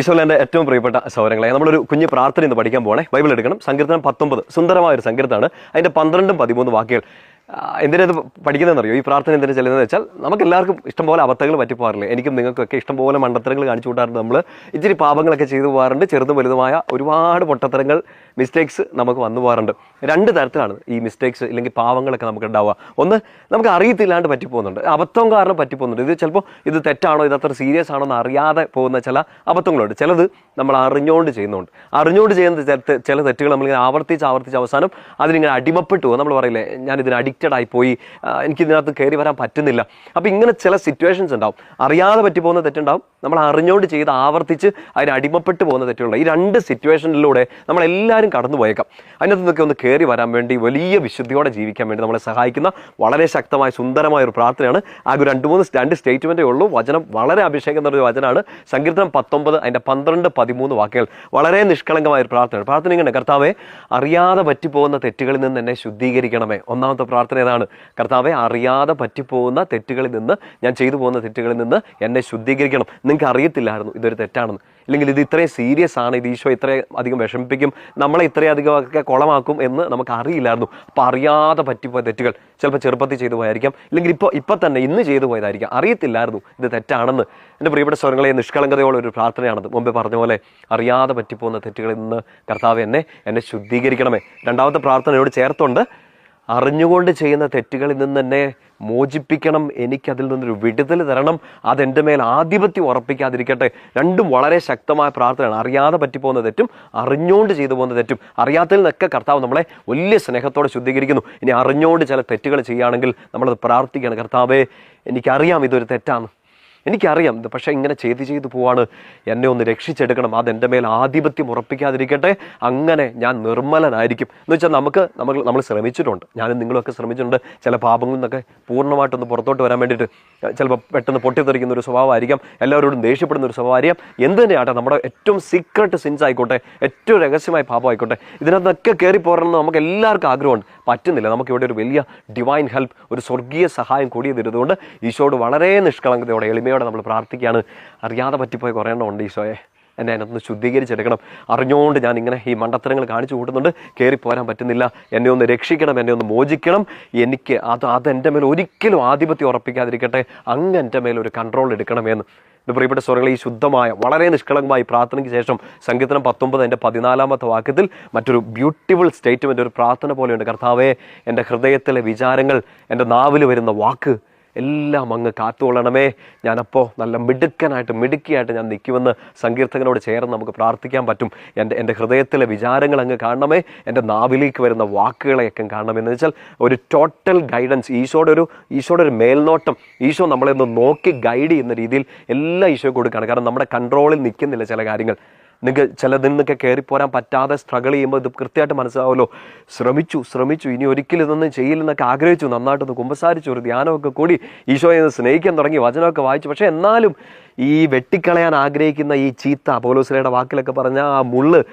ഈശോലെ ഏറ്റവും പ്രിയപ്പെട്ട സൗരങ്ങളെ നമ്മളൊരു കുഞ്ഞ് പ്രാർത്ഥന ഇന്ന് പഠിക്കാൻ പോകണേ ബൈബിൾ എടുക്കണം. സങ്കീർത്തനം പത്തൊമ്പത്. സുന്ദരമായ ഒരു സങ്കീർത്തനാണ്. അതിന്റെ പന്ത്രണ്ടും പതിമൂന്ന് വാക്കുകൾ എന്തിനാ ഇത് പഠിക്കുന്നതെന്നറിയോ? ഈ പ്രാർത്ഥന എന്തിനാ ചെല്ലുന്നത് വെച്ചാൽ നമുക്ക് എല്ലാവർക്കും ഇഷ്ടംപോലെ അബദ്ധങ്ങൾ പറ്റിപ്പോകാറില്ലേ? എനിക്കും നിങ്ങൾക്കൊക്കെ ഇഷ്ടംപോലെ മണ്ടത്തരങ്ങൾ കാണിച്ചു കൂട്ടാറുണ്ട് നമ്മൾ ഇച്ചിരി പാപങ്ങളൊക്കെ ചെയ്തു പോകാറുണ്ട്. ചെറുതും വലുതുമായ ഒരുപാട് പൊട്ടത്തരങ്ങൾ മിസ്റ്റേക്സ് നമുക്ക് വന്നു പോകാറുണ്ട്. രണ്ട് തരത്തിലാണ് ഈ മിസ്റ്റേക്സ് ഇല്ലെങ്കിൽ പാവങ്ങളൊക്കെ നമുക്ക് ഉണ്ടാവുക. ഒന്ന് നമുക്ക് അറിയത്തില്ലാണ്ട് പറ്റിപ്പോകുന്നുണ്ട്. അബദ്ധം കാരണം പറ്റിപ്പോകുന്നുണ്ട്. ഇത് ചിലപ്പോൾ ഇത് തെറ്റാണോ ഇത് അത്ര സീരിയസ് ആണോ എന്ന് അറിയാതെ പോകുന്ന ചില അബദ്ധങ്ങളുണ്ട്. ചിലത് നമ്മൾ അറിഞ്ഞുകൊണ്ട് ചെയ്യുന്നുണ്ട്. അറിഞ്ഞുകൊണ്ട് ചെയ്യുന്ന ചില തെറ്റുകൾ നമ്മളിങ്ങനെ ആവർത്തിച്ച് ആവർത്തിച്ച് അവസാനം അതിനിങ്ങനെ അടിമപ്പെട്ടു പോകും. നമ്മൾ പറയില്ലേ ഞാൻ ഇതിന് അഡിക്റ്റഡ് ആയി പോയി. ആ, എനിക്ക് ഇതിനകത്ത് കയറി വരാൻ പറ്റുന്നില്ല. അപ്പോൾ ഇങ്ങനെ ചില സിറ്റുവേഷൻസ് ഉണ്ടാവും. അറിയാതെ പറ്റിപ്പോകുന്ന തെറ്റുണ്ടാവും. നമ്മൾ അറിഞ്ഞുകൊണ്ട് ചെയ്ത് ആവർത്തിച്ച് അതിന് അടിമപ്പെട്ട് പോകുന്ന തെറ്റുകളുണ്ട്. ഈ രണ്ട് സിറ്റുവേഷനിലൂടെ നമ്മൾ എല്ലാവരും കടന്നു പോയേക്കാം. അതിനകത്ത് നിന്നൊക്കെ ഒന്ന് കയറി വരാൻ വേണ്ടി വലിയ വിശുദ്ധിയോടെ ജീവിക്കാൻ വേണ്ടി നമ്മളെ സഹായിക്കുന്ന വളരെ ശക്തമായ സുന്ദരമായ ഒരു പ്രാർത്ഥനയാണ്. ആ ഒരു രണ്ട് മൂന്ന് രണ്ട് സ്റ്റേറ്റ്മെന്റേ ഉള്ളൂ. വചനം വളരെ അഭിഷേകം എന്നൊരു വചനമാണ്. സങ്കീർത്തനം പത്തൊമ്പത് അതിന്റെ പന്ത്രണ്ട് പതിമൂന്ന് വാക്കുകൾ. വളരെ നിഷ്കളങ്കമായ ഒരു പ്രാർത്ഥനയാണ്. പ്രാർത്ഥന ഇങ്ങനെ കർത്താവെ അറിയാതെ പറ്റിപ്പോകുന്ന തെറ്റുകളിൽ നിന്ന് എന്നെ ശുദ്ധീകരിക്കണമേ. ഒന്നാമത്തെ പ്രാർത്ഥന ഏതാണ്? കർത്താവെ അറിയാതെ പറ്റിപ്പോകുന്ന തെറ്റുകളിൽ നിന്ന് ഞാൻ ചെയ്തു പോകുന്ന തെറ്റുകളിൽ നിന്ന് എന്നെ ശുദ്ധീകരിക്കണം. നിങ്ങൾക്ക് അറിയത്തില്ലായിരുന്നു ഇതൊരു തെറ്റാണെന്ന്. ഇല്ലെങ്കിൽ ഇത് ഇത്രയും സീരിയസ് ആണ് ഇത് ഈശോ ഇത്രയും അധികം വിഷമിപ്പിക്കും നമ്മളെ ഇത്രയും അധികം ഒക്കെ കുളമാക്കും എന്ന് നമുക്ക് അറിയില്ലായിരുന്നു. അപ്പോൾ അറിയാതെ പറ്റിപ്പോയ തെറ്റുകൾ ചിലപ്പോൾ ചെറുപ്പത്തിൽ ചെയ്തു പോയായിരിക്കാം ഇല്ലെങ്കിൽ ഇപ്പോൾ ഇപ്പം തന്നെ ഇന്ന് ചെയ്തു പോയതായിരിക്കാം. അറിയത്തില്ലായിരുന്നു ഇത് തെറ്റാണെന്ന്. എന്റെ പ്രിയപ്പെട്ട സ്വരങ്ങളെ നിഷ്കളങ്കതയോടെ ഒരു പ്രാർത്ഥനയാണത്. മുമ്പേ പറഞ്ഞ പോലെ അറിയാതെ പറ്റിപ്പോകുന്ന തെറ്റുകളിൽ നിന്ന് കർത്താവ് എന്നെ എന്നെ ശുദ്ധീകരിക്കണമേ. രണ്ടാമത്തെ പ്രാർത്ഥനയോട് ചേർത്തുണ്ട് അറിഞ്ഞുകൊണ്ട് ചെയ്യുന്ന തെറ്റുകളിൽ നിന്ന് എന്നെ മോചിപ്പിക്കണം എനിക്കതിൽ നിന്നൊരു വിടുതൽ തരണം അതെന്റെ മേൽ ആധിപത്യം ഉറപ്പിക്കാതിരിക്കട്ടെ. രണ്ടും വളരെ ശക്തമായ പ്രാർത്ഥനയാണ്. അറിയാതെ പറ്റിപ്പോകുന്ന തെറ്റും അറിഞ്ഞുകൊണ്ട് ചെയ്തു പോകുന്ന തെറ്റും അറിയാത്തതിൽ നിന്നൊക്കെ കർത്താവ് നമ്മളെ വലിയ സ്നേഹത്തോടെ ശുദ്ധീകരിക്കുന്നു. ഇനി അറിഞ്ഞുകൊണ്ട് ചില തെറ്റുകൾ ചെയ്യുകയാണെങ്കിൽ നമ്മളത് പ്രാർത്ഥിക്കുകയാണ്. കർത്താവേ എനിക്കറിയാം ഇതൊരു തെറ്റാണ്. എനിക്കറിയാം. ഇത് പക്ഷേ ഇങ്ങനെ ചെയ്ത് ചെയ്ത് പോവാണ്. എന്നെ ഒന്ന് രക്ഷിച്ചെടുക്കണം. അതെന്റെ മേൽ ആധിപത്യം ഉറപ്പിക്കാതിരിക്കട്ടെ. അങ്ങനെ ഞാൻ നിർമ്മലനായിരിക്കും. എന്ന് വെച്ചാൽ നമുക്ക് നമ്മൾ നമ്മൾ ശ്രമിച്ചിട്ടുണ്ട്. ഞാനും നിങ്ങളൊക്കെ ശ്രമിച്ചിട്ടുണ്ട്. ചില പാപങ്ങളിൽ നിന്നൊക്കെ പൂർണമായിട്ടൊന്ന് പുറത്തോട്ട് വരാൻ വേണ്ടിയിട്ട് ചിലപ്പോൾ പെട്ടെന്ന് പൊട്ടിത്തെറിക്കുന്ന ഒരു സ്വഭാവമായിരിക്കാം. എല്ലാവരോടും ദേഷ്യപ്പെടുന്ന ഒരു സ്വഭാവമായിരിക്കാം. എന്ത് തന്നെയാട്ടെ നമ്മുടെ ഏറ്റവും സീക്രട്ട് സിൻസ് ആയിക്കോട്ടെ ഏറ്റവും രഹസ്യമായ പാപമായിക്കോട്ടെ ഇതിനകത്തൊക്കെ കയറി പോരണമെന്ന് നമുക്ക് എല്ലാവർക്കും ആഗ്രഹമുണ്ട്. പറ്റുന്നില്ല. നമുക്ക് ഇവിടെ ഒരു വലിയ ഡിവൈൻ ഹെൽപ്പ് ഒരു സ്വർഗീയ സഹായം കൂടി തരുന്നതുകൊണ്ട് ഈശോട് വളരെ നിഷ്കളങ്കതയോടെ എളിമയോടെ നമ്മൾ പ്രാർത്ഥിക്കുകയാണ്. അറിയാതെ പറ്റിപ്പോയ കുറേ എണ്ണം ഉണ്ട് ഈശോയെ. എന്നെ അതിനൊന്ന് ശുദ്ധീകരിച്ചെടുക്കണം. അറിഞ്ഞുകൊണ്ട് ഞാൻ ഇങ്ങനെ ഈ മണ്ടത്തരങ്ങൾ കാണിച്ചു കൂട്ടുന്നുണ്ട്. കയറി പോരാൻ പറ്റുന്നില്ല. എന്നെ ഒന്ന് രക്ഷിക്കണം എന്നെ ഒന്ന് മോചിക്കണം. എനിക്ക് അത് അത് എന്റെ മേൽ ഒരിക്കലും ആധിപത്യം ഉറപ്പിക്കാതിരിക്കട്ടെ. അങ്ങ് എന്റെ മേൽ ഒരു കൺട്രോൾ എടുക്കണമെന്ന് ഇത് പ്രിയപ്പെട്ട സ്വരങ്ങളെ ഈ ശുദ്ധമായ വളരെ നിഷ്കളങ്കമായി പ്രാർത്ഥനയ്ക്ക് ശേഷം സംഗീതനം പത്തൊമ്പത് എന്റെ പതിനാലാമത്തെ വാക്യത്തിൽ മറ്റൊരു ബ്യൂട്ടിഫുൾ സ്റ്റേറ്റ്മെന്റ് ഒരു പ്രാർത്ഥന പോലെയുണ്ട്. കർത്താവേ എന്റെ ഹൃദയത്തിലെ വിചാരങ്ങൾ എന്റെ നാവിൽ വരുന്ന വാക്ക് എല്ലാം അങ്ങ് കാത്തുകൊള്ളണമേ. ഞാനപ്പോൾ നല്ല മിടുക്കനായിട്ട് മിടുക്കിയായിട്ട് ഞാൻ നിൽക്കുമെന്ന് സങ്കീർത്തകനോട് ചേർന്ന് നമുക്ക് പ്രാർത്ഥിക്കാൻ പറ്റും. എന്റെ എന്റെ ഹൃദയത്തിലെ വിചാരങ്ങൾ അങ്ങ് കാണണമേ. എന്റെ നാവിലേക്ക് വരുന്ന വാക്കുകളെയൊക്കെ കാണണമെന്ന് വെച്ചാൽ ഒരു ടോട്ടൽ ഗൈഡൻസ് ഈശോയുടെ ഒരു ഈശോയുടെ ഒരു മേൽനോട്ടം. ഈശോ നമ്മളെ ഒന്ന് നോക്കി ഗൈഡ് ചെയ്യുന്ന രീതിയിൽ എല്ലാം ഈശോ കൊടുക്കുകയാണ്. കാരണം നമ്മുടെ കൺട്രോളിൽ നിൽക്കുന്നില്ല ചില കാര്യങ്ങൾ. നിങ്ങൾക്ക് ചിലതിൽ നിന്നൊക്കെ കയറിപ്പോരാൻ പറ്റാതെ സ്ട്രഗിൾ ചെയ്യുമ്പോൾ ഇത് കൃത്യമായിട്ട് മനസ്സിലാവുമല്ലോ. ശ്രമിച്ചു ശ്രമിച്ചു. ഇനി ഒരിക്കലും ഇതൊന്നും ചെയ്യില്ലെന്നൊക്കെ ആഗ്രഹിച്ചു. നന്നായിട്ടൊന്ന് കുമ്പസാരിച്ചു. ഒരു ധ്യാനമൊക്കെ കൂടി ഈശോയെ സ്നേഹിക്കാൻ തുടങ്ങി. വചനമൊക്കെ വായിച്ചു. പക്ഷേ എന്നാലും ഈ വെട്ടിക്കളയാൻ ആഗ്രഹിക്കുന്ന ഈ ചീത്ത പോലോസിലയുടെ വാക്കിലൊക്കെ പറഞ്ഞ ആ മുള്ള്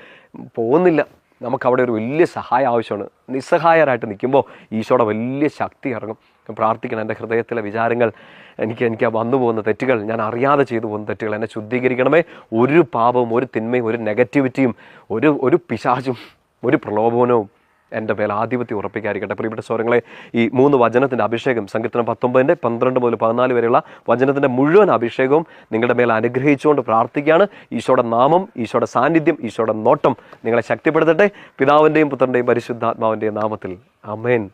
പോകുന്നില്ല നമുക്ക് അവിടെ ഒരു വലിയ സഹായം ആവശ്യമാണ്. നിസ്സഹായരായിട്ട് നിൽക്കുമ്പോൾ ഈശോയുടെ വലിയ ശക്തി ഇറങ്ങും. പ്രാർത്ഥിക്കണം എന്റെ ഹൃദയത്തിലെ വിചാരങ്ങൾ എനിക്ക് എനിക്ക് വന്നു പോകുന്ന തെറ്റുകൾ ഞാൻ അറിയാതെ ചെയ്തു പോകുന്ന തെറ്റുകൾ എന്നെ ശുദ്ധീകരിക്കണമേ. ഒരു പാപവും ഒരു തിന്മയും ഒരു നെഗറ്റിവിറ്റിയും ഒരു ഒരു പിശാചും ഒരു പ്രലോഭനവും എന്റെ മേൽ ആധിപത്യം ഉറപ്പിക്കാതിരിക്കട്ടെ. പ്രിയപ്പെട്ട സ്വരങ്ങളെ ഈ മൂന്ന് വചനത്തിന്റെ അഭിഷേകം സങ്കീർത്തനം പത്തൊമ്പതിന്റെ പന്ത്രണ്ട് മുതൽ പതിനാല് വരെയുള്ള വചനത്തിന്റെ മുഴുവൻ അഭിഷേകവും നിങ്ങളുടെ മേൽ അനുഗ്രഹിച്ചുകൊണ്ട് പ്രാർത്ഥിക്കുകയാണ്. ഈശോയുടെ നാമം ഈശോയുടെ സാന്നിധ്യം ഈശോയുടെ നോട്ടം നിങ്ങളെ ശക്തിപ്പെടുത്തട്ടെ. പിതാവിന്റെയും പുത്രന്റെയും പരിശുദ്ധാത്മാവിന്റെയും നാമത്തിൽ. അമേൻ